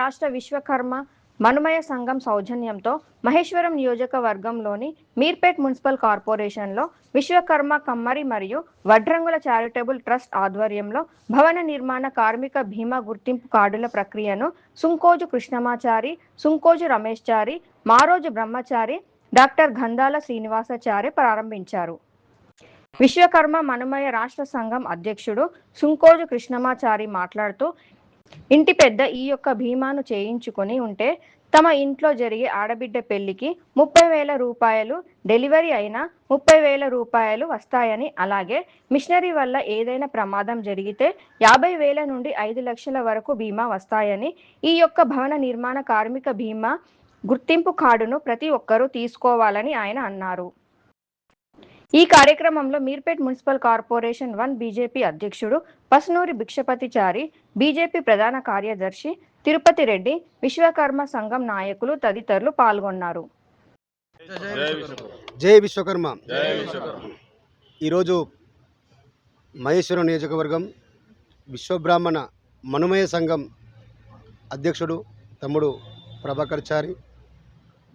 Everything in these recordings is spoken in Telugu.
రాష్ట్ర విశ్వకర్మ మనుమయ సంఘం సౌజన్యంతో మహేశ్వరం నియోజకవర్గంలోని మీర్పేట్ మున్సిపల్ కార్పొరేషన్లో విశ్వకర్మ కమ్మరి మరియు వడ్రంగుల చారిటబుల్ ట్రస్ట్ ఆధ్వర్యంలో భవన నిర్మాణ కార్మిక బీమా గుర్తింపు కార్డుల ప్రక్రియను సుంకోజు కృష్ణమాచారి సుంకోజు రమేష్చారి మారోజు బ్రహ్మచారి డాక్టర్ గంధాల శ్రీనివాసాచారి ప్రారంభించారు. విశ్వకర్మ మనుమయ రాష్ట్ర సంఘం అధ్యక్షుడు సుంకోజు కృష్ణమాచారి మాట్లాడుతూ ఇంటి పెద్ద ఈ యొక్క బీమాను చేయించుకొని ఉంటే తమ ఇంట్లో జరిగే ఆడబిడ్డ పెళ్ళికి ముప్పై వేల రూపాయలు డెలివరీ అయినా ముప్పై వేల రూపాయలు వస్తాయని అలాగే మిషనరీ వల్ల ఏదైనా ప్రమాదం జరిగితే యాభై వేల నుండి ఐదు లక్షల వరకు బీమా వస్తాయని ఈ యొక్క భవన నిర్మాణ కార్మిక బీమా గుర్తింపు కార్డును ప్రతి ఒక్కరూ తీసుకోవాలని ఆయన అన్నారు. ఈ కార్యక్రమంలో Meerpet municipal corporation one BJP అధ్యక్షుడు పసునూరి భిక్షపతిచారి బీజేపీ ప్రధాన కార్యదర్శి తిరుపతి రెడ్డి విశ్వకర్మ సంఘం నాయకులు తదితరులు పాల్గొన్నారు. జై విశ్వకర్మ. ఈరోజు మహేశ్వరం నియోజకవర్గం విశ్వబ్రాహ్మణ మనుమయ సంఘం అధ్యక్షుడు తమ్ముడు ప్రభాకర్ చారి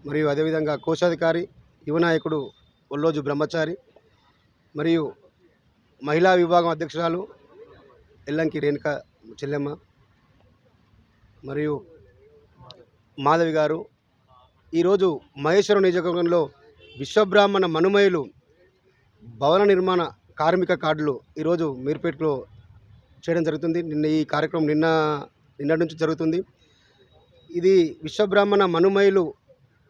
మరియు అదేవిధంగా కోశాధికారి యువ నాయకుడు ఒల్లోజు బ్రహ్మచారి మరియు మహిళా విభాగం అధ్యక్షురాలు ఎల్లంకి రేణుక చెల్లెమ్మ మరియు మాధవి గారు. ఈరోజు మహేశ్వరం నియోజకవర్గంలో విశ్వబ్రాహ్మణ మనుమయులు భవన నిర్మాణ కార్మిక కార్డులు ఈరోజు మీర్పేటలో చేయడం జరుగుతుంది. నిన్న ఈ కార్యక్రమం నిన్న నిన్నటి నుంచి జరుగుతుంది. ఇది విశ్వబ్రాహ్మణ మనుమయులు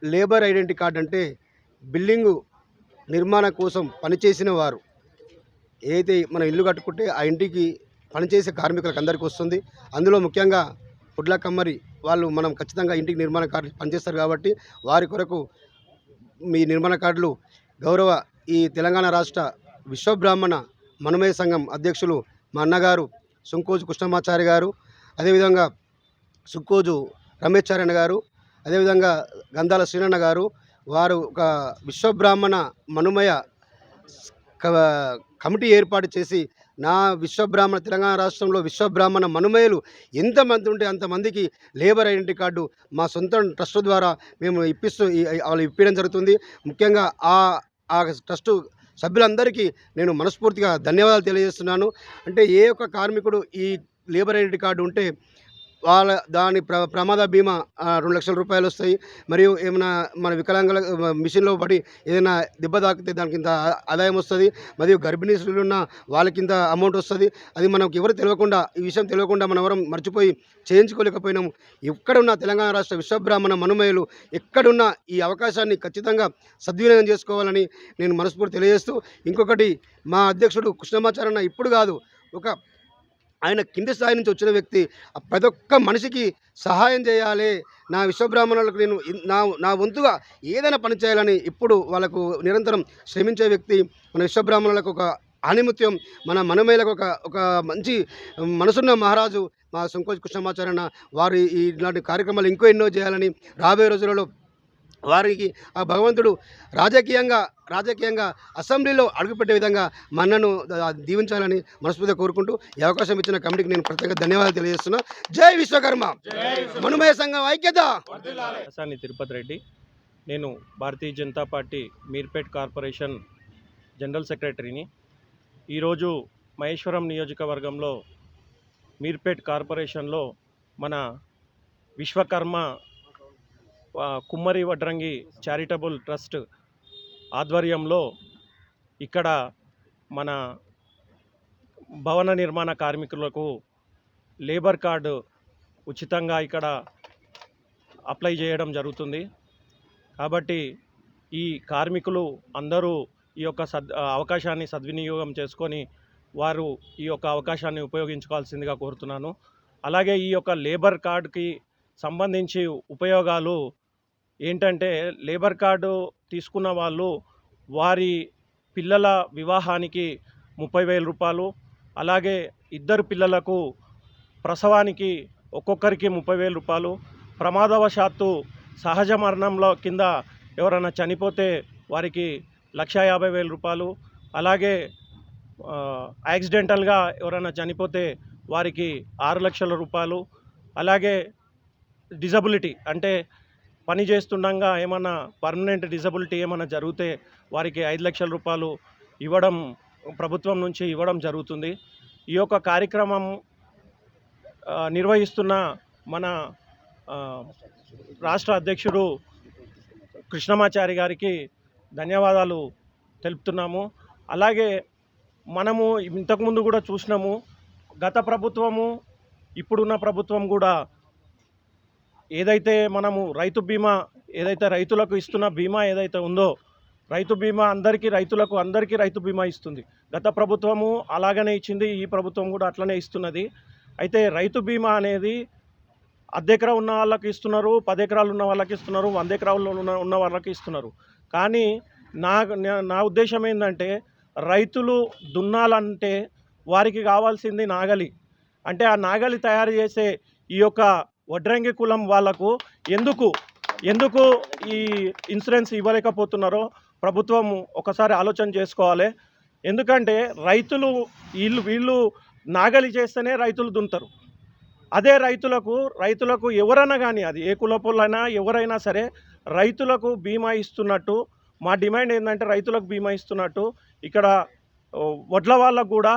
లేబర్ ఐడెంటిటీ కార్డు అంటే బిల్డింగు నిర్మాణ కోసం పనిచేసిన వారు. ఏదైతే మనం ఇల్లు కట్టుకుంటే ఆ ఇంటికి పనిచేసే కార్మికులకు అందరికీ వస్తుంది. అందులో ముఖ్యంగా పుడ్ల కమ్మరి వాళ్ళు మనం ఖచ్చితంగా ఇంటికి నిర్మాణ కార్డు పనిచేస్తారు కాబట్టి వారి కొరకు మీ నిర్మాణ కార్డులు గౌరవ ఈ తెలంగాణ రాష్ట్ర విశ్వబ్రాహ్మణ మనమయ సంఘం అధ్యక్షులు మా అన్నగారు సుంకోజు కృష్ణమాచారి గారు అదేవిధంగా సుంకోజు రమేశ్చారణ గారు అదేవిధంగా గంధాల శ్రీనన్న గారు వారు ఒక విశ్వబ్రాహ్మణ మనుమయ క- కమిటీ ఏర్పాటు చేసి నా విశ్వబ్రాహ్మణ తెలంగాణ రాష్ట్రంలో విశ్వబ్రాహ్మణ మనుమయులు ఎంతమంది ఉంటే అంతమందికి లేబర్ ఐడెంటిటీ కార్డు మా సొంత ట్రస్ట్ ద్వారా మేము ఇప్పిస్తూ వాళ్ళు ఇప్పించడం జరుగుతుంది. ముఖ్యంగా ఆ ఆ ట్రస్టు సభ్యులందరికీ నేను మనస్ఫూర్తిగా ధన్యవాదాలు తెలియజేస్తున్నాను. అంటే ఏ ఒక్క కార్మికుడు ఈ లేబర్ ఐడెంటిటీ కార్డు ఉంటే వాళ్ళ దాని ప్ర ప్రమాద బీమా రెండు లక్షల రూపాయలు వస్తాయి. మరియు ఏమైనా మన వికలాంగుల మిషన్లో పడి ఏదైనా దెబ్బ తాకితే దానికి ఇంత ఆదాయం వస్తుంది. మరియు గర్భిణీ స్త్రీలు ఉన్న వాళ్ళకి ఇంత అమౌంట్ వస్తుంది. అది మనకు ఎవరు తెలియకుండా ఈ విషయం తెలియకుండా మనం ఎవరం మర్చిపోయి చేయించుకోలేకపోయినాము. ఎక్కడున్న తెలంగాణ రాష్ట్ర విశ్వబ్రాహ్మణ మనుమయులు ఎక్కడున్న ఈ అవకాశాన్ని ఖచ్చితంగా సద్వినియోగం చేసుకోవాలని నేను మనస్ఫూర్తి తెలియజేస్తూ ఇంకొకటి మా అధ్యక్షుడు కృష్ణమాచారన్న ఇప్పుడు కాదు ఒక ఆయన కింది స్థాయి నుంచి వచ్చిన వ్యక్తి ప్రతి ఒక్క మనిషికి సహాయం చేయాలి. నా విశ్వబ్రాహ్మణులకు నేను నా నా వంతుగా ఏదైనా పని చేయాలని ఇప్పుడు వాళ్ళకు నిరంతరం శ్రమించే వ్యక్తి మన విశ్వబ్రాహ్మణులకు ఒక ఆనిమిత్యం మన మనమేలకు ఒక ఒక మంచి మనసున్న మహారాజు మా సంకోచ్ కృష్ణమాచారణ వారు ఇలాంటి కార్యక్రమాలు ఇంకో ఎన్నో చేయాలని రాబోయే రోజులలో వారికి ఆ భగవంతుడు రాజకీయంగా రాజకీయంగా అసెంబ్లీలో అడుగుపెట్టే విధంగా మన్నను దీవించాలని మనస్ఫూర్తిగా కోరుకుంటూ ఈ అవకాశం ఇచ్చిన కమిటీకి నేను ప్రత్యేక ధన్యవాదాలు తెలియజేస్తున్నా. జై విశ్వకర్మ! మనుమయ సంఘం ఐక్యత! తిరుపతి రెడ్డి నేను Bharatiya Janata party Meerpet corporation general సెక్రటరీని. ఈరోజు మహేశ్వరం నియోజకవర్గంలో మీర్పేట్ కార్పొరేషన్లో మన విశ్వకర్మ కుమ్మరి వడ్రంగి చారిటబుల్ ట్రస్ట్ ఆధ్వర్యంలో ఇక్కడ మన భవన నిర్మాణ కార్మికులకు లేబర్ కార్డు ఉచితంగా ఇక్కడ అప్లై చేయడం జరుగుతుంది. కాబట్టి ఈ కార్మికులు అందరూ ఈ యొక్క సద్ అవకాశాన్ని సద్వినియోగం చేసుకొని వారు ఈ యొక్క అవకాశాన్ని ఉపయోగించుకోవాల్సిందిగా కోరుతున్నాను. అలాగే ఈ యొక్క లేబర్ కార్డుకి సంబంధించి ఉపయోగాలు ఏంటంటే లేబర్ కార్డు తీసుకున్న వాళ్ళు వారి పిల్లల వివాహానికి ముప్పై వేల రూపాయలు అలాగే ఇద్దరు పిల్లలకు ప్రసవానికి ఒక్కొక్కరికి ముప్పై వేల రూపాయలు ప్రమాదవశాత్తు సహజ మరణంలో కింద ఎవరైనా చనిపోతే వారికి లక్ష యాభై వేల రూపాయలు అలాగే యాక్సిడెంటల్గా ఎవరైనా చనిపోతే వారికి ఆరు లక్షల రూపాయలు అలాగే డిజబిలిటీ అంటే పని చేస్తుండగా ఏమన్నా పర్మనెంట్ డిజబిలిటీ ఏమైనా జరిగితే వారికి ఐదు లక్షల రూపాయలు ఇవ్వడం ప్రభుత్వం నుంచి ఇవ్వడం జరుగుతుంది. ఈ యొక్క కార్యక్రమం నిర్వహిస్తున్న మన రాష్ట్ర అధ్యక్షుడు కృష్ణమాచారి గారికి ధన్యవాదాలు తెలుపుతున్నాము. అలాగే మనము ఇంతకుముందు కూడా చూసినాము గత ప్రభుత్వము ఇప్పుడున్న ప్రభుత్వం కూడా ఏదైతే మనము రైతు బీమా ఏదైతే రైతులకు ఇస్తున్న బీమా ఏదైతే ఉందో రైతు బీమా అందరికీ రైతులకు అందరికీ రైతు బీమా ఇస్తుంది. గత ప్రభుత్వము అలాగనే ఇచ్చింది ఈ ప్రభుత్వం కూడా అట్లనే ఇస్తున్నది. అయితే రైతు బీమా అనేది అర్ధ ఉన్న వాళ్ళకి ఇస్తున్నారు పది ఎకరాలు ఉన్న వాళ్ళకి ఇస్తున్నారు వంద ఎకరాలు ఉన్న ఉన్న వాళ్ళకి ఇస్తున్నారు. కానీ నా- నా ఉద్దేశం ఏంటంటే రైతులు దున్నాలంటే వారికి కావాల్సింది నాగలి. అంటే ఆ నాగలి తయారు చేసే ఈ యొక్క వడ్రంగి కులం వాళ్ళకు ఎందుకు ఎందుకు ఈ ఇన్సూరెన్స్ ఇవ్వలేకపోతున్నారో ప్రభుత్వం ఒకసారి ఆలోచన చేసుకోవాలి. ఎందుకంటే రైతులు వీళ్ళు వీళ్ళు నాగలి చేస్తేనే రైతులు దున్నుతారు అదే రైతులకు రైతులకు ఎవరైనా కానీ అది ఏ కులపులైనా ఎవరైనా సరే రైతులకు బీమా ఇస్తున్నట్టు మా డిమాండ్ ఏంటంటే రైతులకు బీమా ఇస్తున్నట్టు ఇక్కడ వడ్ల వాళ్ళకు కూడా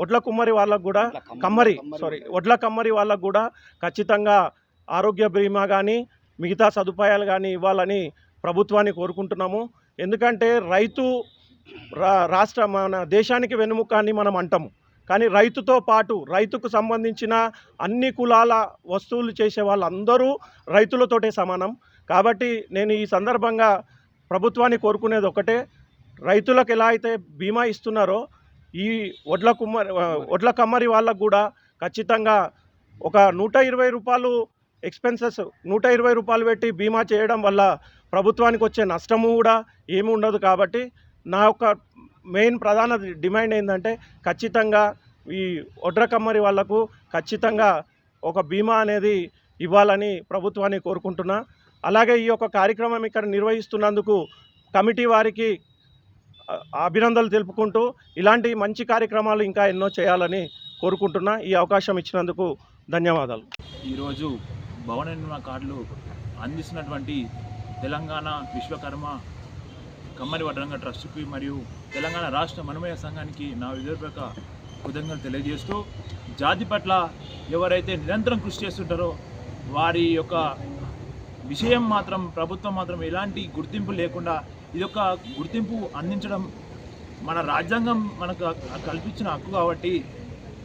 వడ్ల కుమ్మరి వాళ్ళకు కూడా కమ్మరి సారీ వడ్ల కమ్మరి. వాళ్ళకు కూడా ఖచ్చితంగా ఆరోగ్య బీమా కానీ మిగతా సదుపాయాలు కానీ ఇవ్వాలని ప్రభుత్వాన్ని కోరుకుంటున్నాము. ఎందుకంటే రైతు రా రాష్ట్ర మన దేశానికి వెన్నుముక అని మనం అంటాము. కానీ రైతుతో పాటు రైతుకు సంబంధించిన అన్ని కులాల వస్తువులు చేసే వాళ్ళందరూ రైతులతోటే సమానం. కాబట్టి నేను ఈ సందర్భంగా ప్రభుత్వాన్ని కోరుకునేది ఒకటే. రైతులకు ఎలా అయితే బీమా ఇస్తున్నారో ఈ వడ్ల కుమ్మరి వడ్ల కమ్మరి వాళ్ళకు కూడా ఖచ్చితంగా ఒక నూట ఇరవై రూపాయలు ఎక్స్పెన్సెస్ నూట ఇరవై రూపాయలు పెట్టి బీమా చేయడం వల్ల ప్రభుత్వానికి వచ్చే నష్టము కూడా ఏమి ఉండదు కాబట్టి నా యొక్క మెయిన్ ప్రధాన డిమాండ్ ఏంటంటే ఖచ్చితంగా ఈ వడ్ర కమ్మరి వాళ్ళకు ఖచ్చితంగా ఒక బీమా అనేది ఇవ్వాలని ప్రభుత్వాన్ని కోరుకుంటున్నా. అలాగే ఈ యొక్క కార్యక్రమం ఇక్కడ నిర్వహిస్తున్నందుకు కమిటీ వారికి అభినందనలు తెలుపుకుంటూ ఇలాంటి మంచి కార్యక్రమాలు ఇంకా ఎన్నో చేయాలని కోరుకుంటున్నా. ఈ అవకాశం ఇచ్చినందుకు ధన్యవాదాలు. ఈరోజు భవన నిర్మాణ కార్డులు అందిస్తున్నటువంటి తెలంగాణ విశ్వకర్మ కమ్మరి వడ్రంగ ట్రస్ట్కి మరియు తెలంగాణ రాష్ట్ర మనమయ సంఘానికి నా విదర్భక కృతజ్ఞతలు తెలియజేస్తూ జాతి పట్ల ఎవరైతే నిరంతరం కృషి చేస్తుంటారో వారి యొక్క విషయం మాత్రం ప్రభుత్వం మాత్రం ఎలాంటి గుర్తింపు లేకుండా ఇది ఒక గుర్తింపు అందించడం మన రాజ్యాంగం మనకు కల్పించిన హక్కు కాబట్టి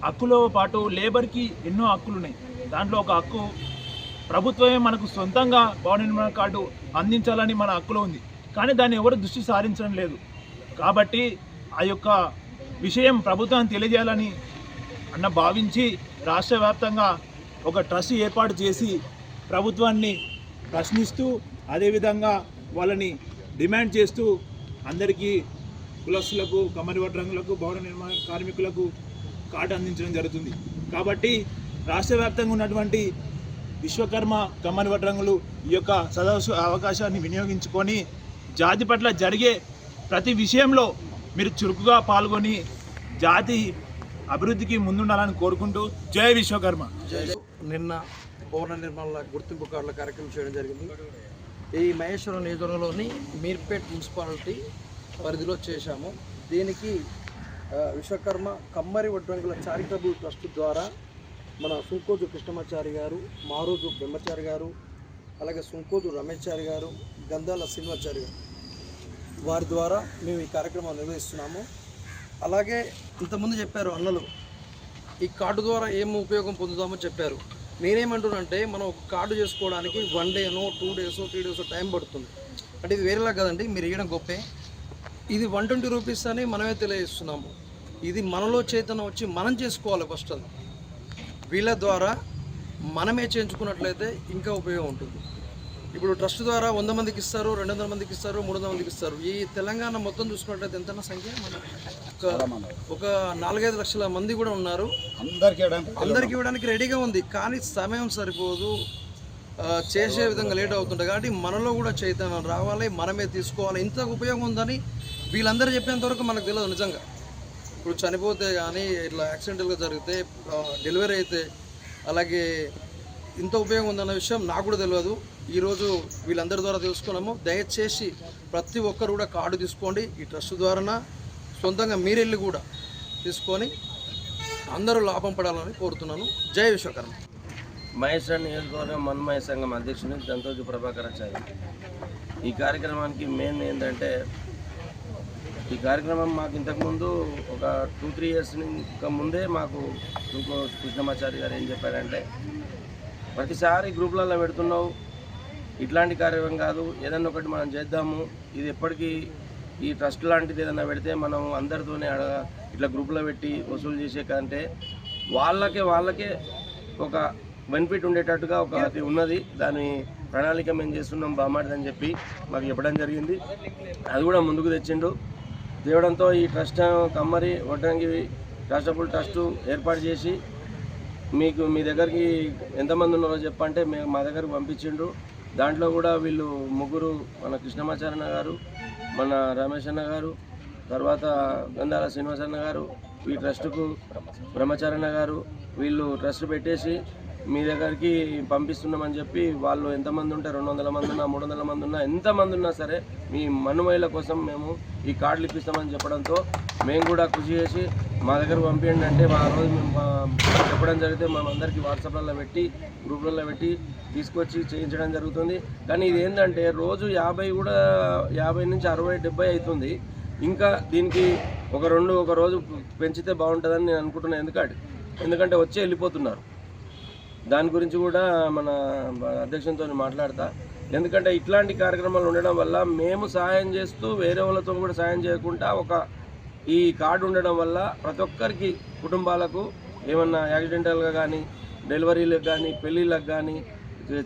హక్కులో పాటు లేబర్కి ఎన్నో హక్కులు ఉన్నాయి దాంట్లో ఒక హక్కు ప్రభుత్వమే మనకు సొంతంగా భవన నిర్మాణ కార్డు అందించాలని మన హక్కులో ఉంది. కానీ దాన్ని ఎవరు దృష్టి సారించడం లేదు. కాబట్టి ఆ యొక్క విషయం ప్రభుత్వాన్ని తెలియజేయాలని అన్న భావించి రాష్ట్ర వ్యాప్తంగా ఒక ట్రస్ట్ ఏర్పాటు చేసి ప్రభుత్వాన్ని ప్రశ్నిస్తూ అదేవిధంగా వాళ్ళని డిమాండ్ చేస్తూ అందరికీ కులస్తులకు కమ్మరి వడ్రంగులకు భవన నిర్మాణ కార్మికులకు కార్డు అందించడం జరుగుతుంది. కాబట్టి రాష్ట్ర వ్యాప్తంగా ఉన్నటువంటి విశ్వకర్మ కమ్మరి వడ్రంగులు ఈ యొక్క సదస్సు అవకాశాన్ని వినియోగించుకొని జాతి పట్ల జరిగే ప్రతి విషయంలో మీరు చురుకుగా పాల్గొని జాతి అభివృద్ధికి ముందుండాలని కోరుకుంటూ జై విశ్వకర్మ. నిన్న పౌర నిర్మాణ గుర్తింపు కార్డుల కార్యక్రమం చేయడం జరిగింది. ఈ మహేశ్వరం నియోజకవర్గంలోని మీర్పేట్ మున్సిపాలిటీ పరిధిలో చేశాము. దీనికి విశ్వకర్మ కమ్మరి వడ్రంగుల చారిటబుల్ ట్రస్ట్ ద్వారా మన సుంకోజు కృష్ణమాచారి గారు మారోజు బ్రహ్మచారి గారు అలాగే సుంకోజు రమేశారి గారు గంధాల శ్రీనివాచారి గారు వారి ద్వారా మేము ఈ కార్యక్రమం నిర్వహిస్తున్నాము. అలాగే ఇంతకుముందు చెప్పారు అన్నలు ఈ కార్డు ద్వారా ఏం ఉపయోగం పొందుతామో చెప్పారు. నేనేమంటున్నానంటే మనం ఒక కార్డు చేసుకోవడానికి one డేనో two days three days time పడుతుంది. అంటే ఇది వేరేలా కదండి మీరు ఇవ్వడం గొప్పే. ఇది వన్ ట్వంటీ రూపీస్ అని మనమే తెలియజేస్తున్నాము. ఇది మనలో చైతన్యం వచ్చి మనం చేసుకోవాలి ఫస్ట్ అది. వీళ్ళ ద్వారా మనమే చేయించుకున్నట్లయితే ఇంకా ఉపయోగం ఉంటుంది. ఇప్పుడు ట్రస్ట్ ద్వారా వంద మందికి ఇస్తారు రెండు వందల మందికి ఇస్తారు మూడు వందల మందికి ఇస్తారు. ఈ తెలంగాణ మొత్తం చూసుకున్నట్లయితే ఎంత సంఖ్య? మన ఒక ఒక నాలుగైదు లక్షల మంది కూడా ఉన్నారు. అందరికి ఇవ్వడానికి రెడీగా ఉంది. కానీ సమయం సరిపోదు. చేసే విధంగా లేట్ అవుతుంటుంది. కాబట్టి మనలో కూడా చైతన్యం రావాలి మనమే తీసుకోవాలి. ఇంత ఉపయోగం ఉందని వీళ్ళందరూ చెప్పేంత వరకు మనకు తెలియదు నిజంగా. ఇప్పుడు చనిపోతే కానీ ఇట్లా యాక్సిడెంటల్గా జరిగితే డెలివరీ అయితే అలాగే ఇంత ఉపయోగం ఉందన్న విషయం నాకు కూడా తెలియదు. ఈరోజు వీళ్ళందరి ద్వారా తెలుసుకున్నాము. దయచేసి ప్రతి ఒక్కరు కూడా కార్డు తీసుకోండి. ఈ ట్రస్ట్ ద్వారా సొంతంగా మీరెళ్ళి కూడా తీసుకొని అందరూ లాభం పడాలని కోరుతున్నాను. జై విశ్వకర్మ. మహేశ్వర నియోజకవర్గం మన్మయ సంఘం అధ్యక్షుని దంతోజు ప్రభాకరాచార్య ఈ కార్యక్రమానికి మెయిన్ ఏంటంటే ఈ కార్యక్రమం మాకు ఇంతకుముందు ఒక టూ త్రీ ఇయర్స్ ఇంకా ముందే మాకు ఇంకో కృష్ణమాచారి గారు ఏం చెప్పారంటే ప్రతిసారి గ్రూపులలో పెడుతున్నావు ఇట్లాంటి కార్యక్రమం కాదు ఏదన్నా ఒకటి మనం చేద్దాము ఇది ఎప్పటికీ ఈ ట్రస్ట్ లాంటిది ఏదైనా పెడితే మనం అందరితోనే అడగ ఇట్లా గ్రూప్లో పెట్టి వసూలు చేసే కంటే వాళ్ళకే వాళ్ళకే ఒక బెనిఫిట్ ఉండేటట్టుగా ఒక అది ఉన్నది. దాని ప్రణాళిక మేము చేస్తున్నాం బామాడిదని చెప్పి మాకు చెప్పడం జరిగింది. అది కూడా ముందుకు తెచ్చిండు. తేవడంతో ఈ ట్రస్ట్ కమ్మరి వడ్రంగి ట్రస్టబుల్ ట్రస్ట్ ఏర్పాటు చేసి మీకు మీ దగ్గరికి ఎంతమంది ఉన్నారో చెప్పంటే మేము మా దగ్గరకు పంపించిండ్రు దాంట్లో కూడా వీళ్ళు ముగ్గురు మన కృష్ణమాచారణ గారు మన రమేష్ అన్న గారు తర్వాత గంధాల శ్రీనివాసన్న గారు ఈ ట్రస్టుకు బ్రహ్మచారణ గారు వీళ్ళు ట్రస్ట్ పెట్టేసి మీ దగ్గరికి పంపిస్తున్నామని చెప్పి వాళ్ళు ఎంతమంది ఉంటే రెండు వందల మంది ఉన్నా మూడు వందల మంది ఉన్నా ఎంతమంది ఉన్నా సరే మీ మనుమహిళ కోసం మేము ఈ కార్డులు ఇప్పిస్తామని చెప్పడంతో మేము కూడా కృషి చేసి మా దగ్గర పంపించండి అంటే మా రోజు మేము చెప్పడం జరిగితే మేము అందరికీ వాట్సాప్లలో పెట్టి గ్రూపులలో పెట్టి తీసుకొచ్చి చేయించడం జరుగుతుంది. కానీ ఇది ఏంటంటే రోజు యాభై కూడా యాభై నుంచి అరవై డెబ్బై అవుతుంది ఇంకా దీనికి ఒక రెండు ఒక రోజు పెంచితే బాగుంటుందని నేను అనుకుంటున్నాను. ఎందుకంటే ఎందుకంటే వచ్చి వెళ్ళిపోతున్నారు. దాని గురించి కూడా మన అధ్యక్షంతో మాట్లాడతా. ఎందుకంటే ఇట్లాంటి కార్యక్రమాలు ఉండడం వల్ల మేము సహాయం చేస్తూ వేరే వాళ్ళతో కూడా సహాయం చేయకుండా ఒక ఈ కార్డు ఉండడం వల్ల ప్రతి ఒక్కరికి కుటుంబాలకు ఏమన్నా యాక్సిడెంటల్గా కానీ డెలివరీలకు కానీ పెళ్ళిళ్ళకి కానీ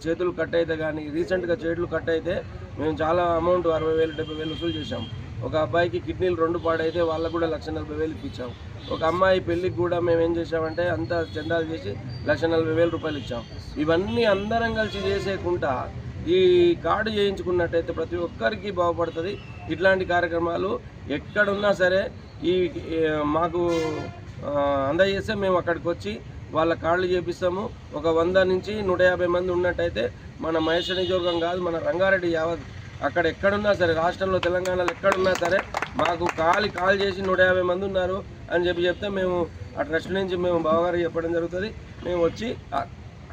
చేతులు కట్ అయితే కానీ రీసెంట్గా చేతులు కట్ అయితే మేము చాలా అమౌంట్ అరవై వేలు డెబ్బై వేలు వసూలు చేశాము ఒక అబ్బాయికి కిడ్నీలు రెండు పాడైతే వాళ్ళకు కూడా లక్ష నలభై వేలు ఇప్పించాం. ఒక అమ్మాయి పెళ్ళికి కూడా మేము ఏం చేసామంటే అంతా చందాలు చేసి లక్ష నలభై వేల రూపాయలు ఇచ్చాం. ఇవన్నీ అందరం కలిసి చేసేకుండా ఈ కార్డు చేయించుకున్నట్టయితే ప్రతి ఒక్కరికి బాగుపడుతుంది. ఇట్లాంటి కార్యక్రమాలు ఎక్కడున్నా సరే ఈ మాకు అందజేస్తే మేము అక్కడికి వచ్చి వాళ్ళ కార్డులు చేపిస్తాము. ఒక వంద నుంచి నూట యాభై మంది ఉన్నట్టయితే మన మహేశ్వర నియోజకవర్గం కాదు మన రంగారెడ్డి యావత్ అక్కడ ఎక్కడున్నా సరే రాష్ట్రంలో తెలంగాణలో ఎక్కడున్నా సరే మాకు కాలి కాల్ చేసి నూట యాభై మంది ఉన్నారు అని చెప్పి చెప్తే మేము ఆ ట్రస్ట్ నుంచి మేము బావగారు చెప్పడం జరుగుతుంది. మేము వచ్చి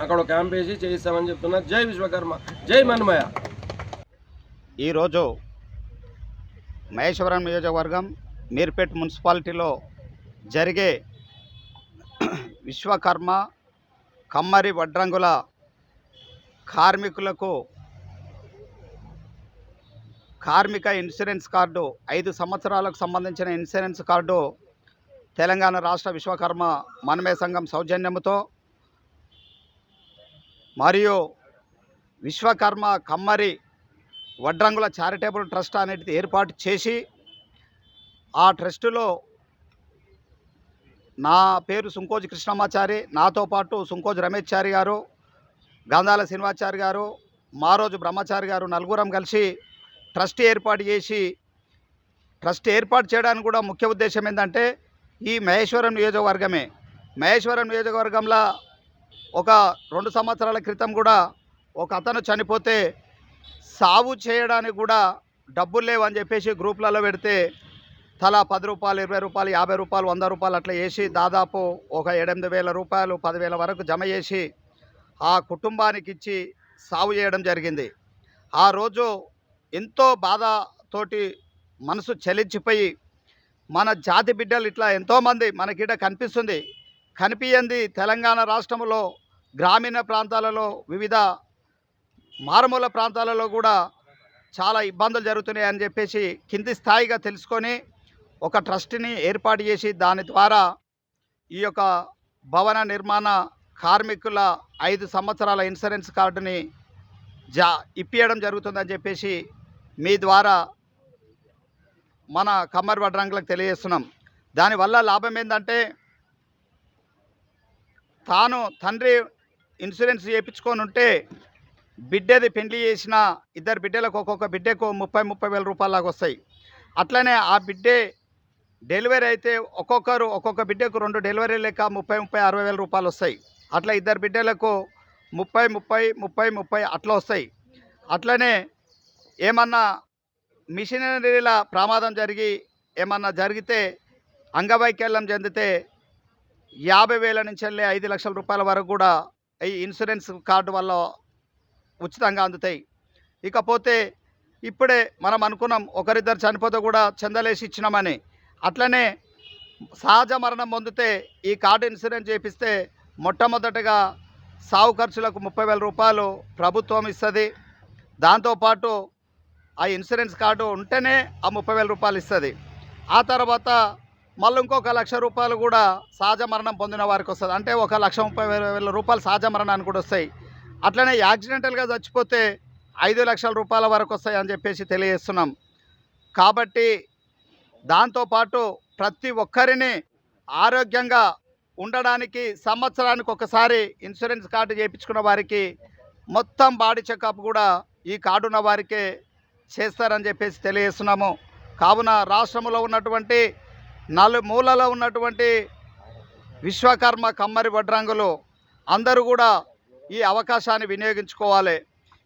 అక్కడ క్యాంప్ వేసి చేయిస్తామని చెప్తున్నా. జై విశ్వకర్మ జై మన్మయ. ఈరోజు మహేశ్వరం నియోజకవర్గం మీర్పేట్ మున్సిపాలిటీలో జరిగే విశ్వకర్మ కమ్మరి వడ్రంగుల కార్మికులకు కార్మిక ఇన్సూరెన్స్ కార్డు ఐదు సంవత్సరాలకు సంబంధించిన ఇన్సూరెన్స్ కార్డు తెలంగాణ రాష్ట్ర విశ్వకర్మ మనమే సంఘం సౌజన్యముతో మరియు విశ్వకర్మ కమ్మరి వడ్రంగుల చారిటబుల్ ట్రస్ట్ అనేది ఏర్పాటు చేసి ఆ ట్రస్టులో నా పేరు సుంకోజ్ కృష్ణమాచారి నాతో పాటు శుంకోజ్ రమేష్ చారి గారు గంధాల శ్రీనివాచారి గారు మారోజు బ్రహ్మచారి గారు నలుగురం కలిసి ట్రస్ట్ ఏర్పాటు చేసి ట్రస్ట్ ఏర్పాటు చేయడానికి కూడా ముఖ్య ఉద్దేశం ఏంటంటే ఈ మహేశ్వరం నియోజకవర్గమే. మహేశ్వరం నియోజకవర్గంలో ఒక రెండు సంవత్సరాల క్రితం కూడా ఒక అతను చనిపోతే సాగు చేయడానికి కూడా డబ్బులు లేవని చెప్పేసి గ్రూప్లలో పెడితే తలా పది రూపాయలు ఇరవై రూపాయలు యాభై రూపాయలు వంద రూపాయలు అట్లా వేసి దాదాపు ఒక ఎనిమిది వేల రూపాయలు పదివేల వరకు జమ చేసి ఆ కుటుంబానికి ఇచ్చి సాగు చేయడం జరిగింది. ఆ రోజు ఎంతో బాధతోటి మనసు చలించిపోయి మన జాతి బిడ్డలు ఇట్లా ఎంతోమంది మనకిట కనిపిస్తుంది. కనిపించింది తెలంగాణ రాష్ట్రంలో గ్రామీణ ప్రాంతాలలో వివిధ మారుమూల ప్రాంతాలలో కూడా చాలా ఇబ్బందులు జరుగుతున్నాయి అని చెప్పేసి కింది స్థాయిగా తెలుసుకొని ఒక ట్రస్ట్ని ఏర్పాటు చేసి దాని ద్వారా ఈ యొక్క భవన నిర్మాణ కార్మికుల ఐదు సంవత్సరాల ఇన్సూరెన్స్ కార్డుని జా ఇప్పియడం జరుగుతుందని చెప్పేసి మీ ద్వారా మన కమ్మర్ వడ్రంకులకు తెలియజేస్తున్నాం. దానివల్ల లాభం ఏంటంటే తాను తండ్రి ఇన్సూరెన్స్ చేయించుకొని ఉంటే బిడ్డది పెళ్ళి చేసిన ఇద్దరు బిడ్డలకు ఒక్కొక్క బిడ్డకు ముప్పై ముప్పై వేల రూపాయలాగా వస్తాయి. అట్లనే ఆ బిడ్డే డెలివరీ అయితే ఒక్కొక్కరు ఒక్కొక్క బిడ్డకు రెండు డెలివరీ లెక్క ముప్పై ముప్పై అరవై వేల రూపాయలు వస్తాయి. అట్లా ఇద్దరు బిడ్డలకు ముప్పై ముప్పై ముప్పై ముప్పై అట్లా వస్తాయి. అట్లనే ఏమన్నా మిషనరీల ప్రమాదం జరిగి ఏమన్నా జరిగితే అంగవైకల్యం చెందితే యాభై వేల నుంచి వెళ్ళి ఐదు లక్షల రూపాయల వరకు కూడా ఈ ఇన్సూరెన్స్ కార్డు వల్ల ఉచితంగా అందుతాయి. ఇకపోతే ఇప్పుడే మనం అనుకున్నాం ఒకరిద్దరు చనిపోతే కూడా చెందలేసి ఇచ్చినామని. అట్లనే సహజ మరణం పొందితే ఈ కార్డు ఇన్సూరెన్స్ చేపిస్తే మొట్టమొదటగా సావు ఖర్చులకు ముప్పై వేల రూపాయలు ప్రభుత్వం ఇస్తుంది. దాంతోపాటు ఆ ఇన్సూరెన్స్ కార్డు ఉంటేనే ఆ ముప్పై వేల రూపాయలు ఇస్తుంది. ఆ తర్వాత మళ్ళీ ఇంకొక లక్ష రూపాయలు కూడా సహజ మరణం పొందిన వారికి వస్తుంది. అంటే ఒక లక్ష ముప్పై వేల వేల రూపాయలు సహజ మరణానికి కూడా వస్తాయి. అట్లనే యాక్సిడెంటల్గా చచ్చిపోతే ఐదు లక్షల రూపాయల వరకు వస్తాయి అని చెప్పేసి తెలియజేస్తున్నాం. కాబట్టి దాంతోపాటు ప్రతి ఒక్కరిని ఆరోగ్యంగా ఉండడానికి సంవత్సరానికి ఒకసారి ఇన్సూరెన్స్ కార్డు చేయించుకున్న వారికి మొత్తం బాడీ చెకప్ కూడా ఈ కార్డు ఉన్న వారికే చేస్తారని చెప్పేసి తెలియజేస్తున్నాము. కావున రాష్ట్రంలో ఉన్నటువంటి నలుమూలలో ఉన్నటువంటి విశ్వకర్మ కమ్మరి వడ్రంగులు అందరూ కూడా ఈ అవకాశాన్ని వినియోగించుకోవాలి.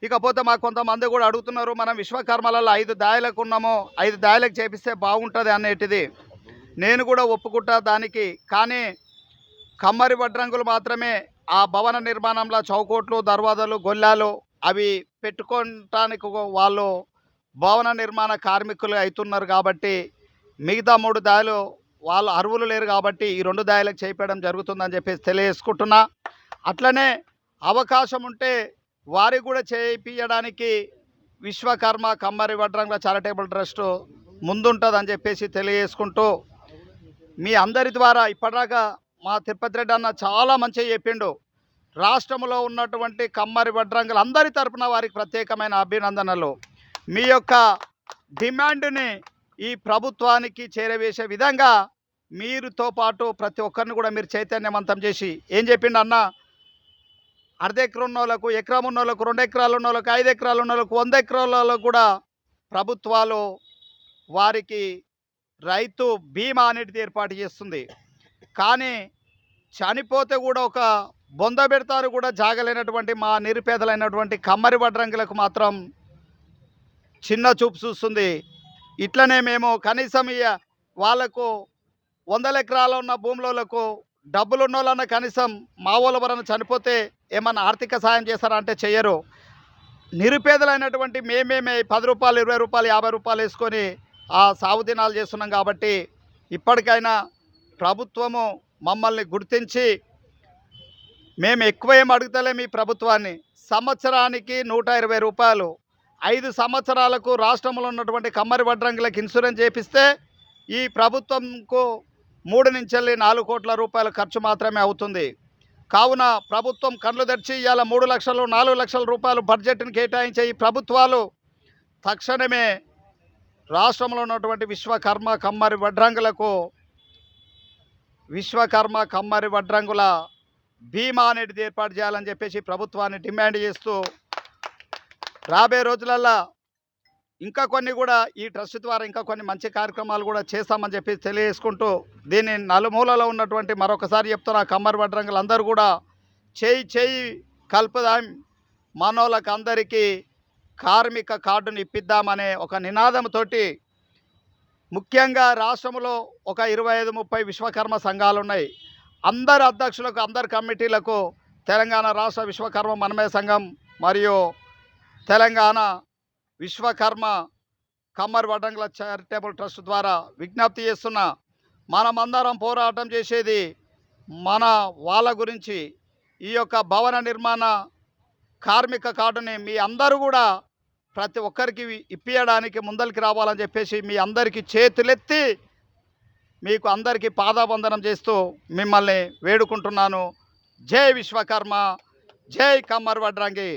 ఇకపోతే మాకు కొంతమంది కూడా అడుగుతున్నారు మనం విశ్వకర్మలలో ఐదు దాయలకు ఉన్నామో ఐదు దాయలకు చేపిస్తే బాగుంటుంది అనేటిది. నేను కూడా ఒప్పుకుంటా దానికి కానీ కమ్మరి వడ్రంగులు మాత్రమే ఆ భవన నిర్మాణంలో చౌకోట్లు దర్వాజాలు గొల్లాలు అవి పెట్టుకోవటానికి వాళ్ళు భవన నిర్మాణ కార్మికులు అవుతున్నారు కాబట్టి మిగతా మూడు దాయలు వాళ్ళు అరువులు లేరు కాబట్టి ఈ రెండు దాయలకు చేపేయడం జరుగుతుందని చెప్పేసి తెలియజేసుకుంటున్నా. అట్లనే అవకాశం ఉంటే వారికి కూడా చేయించడానికి విశ్వకర్మ కమ్మరి వడ్రంగుల చారిటబుల్ ట్రస్ట్ ముందుంటుందని చెప్పేసి తెలియజేసుకుంటూ మీ అందరి ద్వారా ఇప్పటిదాకా మా తిరుపతి రెడ్డి అన్న చాలా మంచిగా చెప్పిండు. రాష్ట్రంలో ఉన్నటువంటి కమ్మరి వడ్రంగులు అందరి తరపున వారికి ప్రత్యేకమైన అభినందనలు. మీ యొక్క డిమాండ్ని ఈ ప్రభుత్వానికి చేరవేసే విధంగా మీరుతో పాటు ప్రతి ఒక్కరిని కూడా మీరు చైతన్యవంతం చేసి ఏం చెప్పిండు అన్న? అర్ధ ఎకరం ఉన్నోళ్ళకు ఎకరం ఉన్నోళ్ళకు రెండు ఎకరాలు ఉన్నోళ్ళకు ఐదు ఎకరాలు ఉన్నోళ్ళకు వంద ఎకరాలలో కూడా ప్రభుత్వాలు వారికి రైతు బీమా అనేది ఏర్పాటు చేస్తుంది. కానీ చనిపోతే కూడా ఒక బొంద పెడతారు కూడా జాగలేనటువంటి మా నిరుపేదలైనటువంటి కమ్మరి వడ్రంగులకు మాత్రం చిన్న చూపు చూస్తుంది. ఇట్లనే మేము కనీసం వాళ్ళకు వందల ఎకరాలు ఉన్న భూములకు డబ్బులు ఉన్న వాళ్ళన్న కనీసం మా వాళ్ళ చనిపోతే ఏమన్నా ఆర్థిక సాయం చేస్తారా అంటే చెయ్యరు. నిరుపేదలైనటువంటి మేమేమే పది రూపాయలు ఇరవై రూపాయలు యాభై రూపాయలు వేసుకొని ఆ సాగు దినాలు చేస్తున్నాం కాబట్టి ఇప్పటికైనా ప్రభుత్వము మమ్మల్ని గుర్తించి మేము ఎక్కువ ఏం అడుగుతలేము ఈ ప్రభుత్వాన్ని. సంవత్సరానికి నూట ఇరవై రూపాయలు ఐదు సంవత్సరాలకు రాష్ట్రంలో ఉన్నటువంటి కమ్మరి వడ్రంగులకు ఇన్సూరెన్స్ చేపిస్తే ఈ ప్రభుత్వంకు మూడు నుంచి నాలుగు కోట్ల రూపాయల ఖర్చు మాత్రమే అవుతుంది. కావున ప్రభుత్వం కళ్ళు తెరిచి ఇవాళ మూడు లక్షలు నాలుగు లక్షల రూపాయలు బడ్జెట్ని కేటాయించే ఈ ప్రభుత్వాలు తక్షణమే రాష్ట్రంలో ఉన్నటువంటి విశ్వకర్మ కమ్మరి వడ్రంగులకు విశ్వకర్మ కమ్మరి వడ్రంగుల బీమా అనేది ఏర్పాటు చేయాలని చెప్పేసి ప్రభుత్వాన్ని డిమాండ్ చేస్తూ రాబోయే రోజులల్లో ఇంకా కొన్ని కూడా ఈ ట్రస్ట్ ద్వారా ఇంకా కొన్ని మంచి కార్యక్రమాలు కూడా చేస్తామని చెప్పి తెలియజేసుకుంటూ దీన్ని నలుమూలలో ఉన్నటువంటి మరొకసారి చెప్తున్న కమ్మరి వడ్రంగులందరూ కూడా చేయి చేయి కలుపుదాం. మనోళ్ళకి అందరికీ కార్మిక కార్డును ఇప్పిద్దామనే ఒక నినాదంతోటి ముఖ్యంగా రాష్ట్రంలో ఒక ఇరవై ఐదు ముప్పై విశ్వకర్మ సంఘాలు ఉన్నాయి. అందరు అధ్యక్షులకు అందరు కమిటీలకు తెలంగాణ రాష్ట్ర విశ్వకర్మ మనమే సంఘం మరియు తెలంగాణ విశ్వకర్మ కమ్మర్ వడంగల చారిటబుల్ ట్రస్ట్ ద్వారా విజ్ఞప్తి చేస్తున్న మనమందరం పోరాటం చేసేది మన వాళ్ళ గురించి ఈ యొక్క భవన నిర్మాణ కార్మిక కార్డుని మీ అందరూ కూడా ప్రతి ఒక్కరికి ఇప్పించడానికి ముందరికి రావాలని చెప్పేసి మీ అందరికీ చేతులెత్తి మీకు అందరికీ పాదాబంధనం చేస్తూ మిమ్మల్ని వేడుకుంటున్నాను. జై విశ్వకర్మ జై కమ్మర్ వడ్రంగి.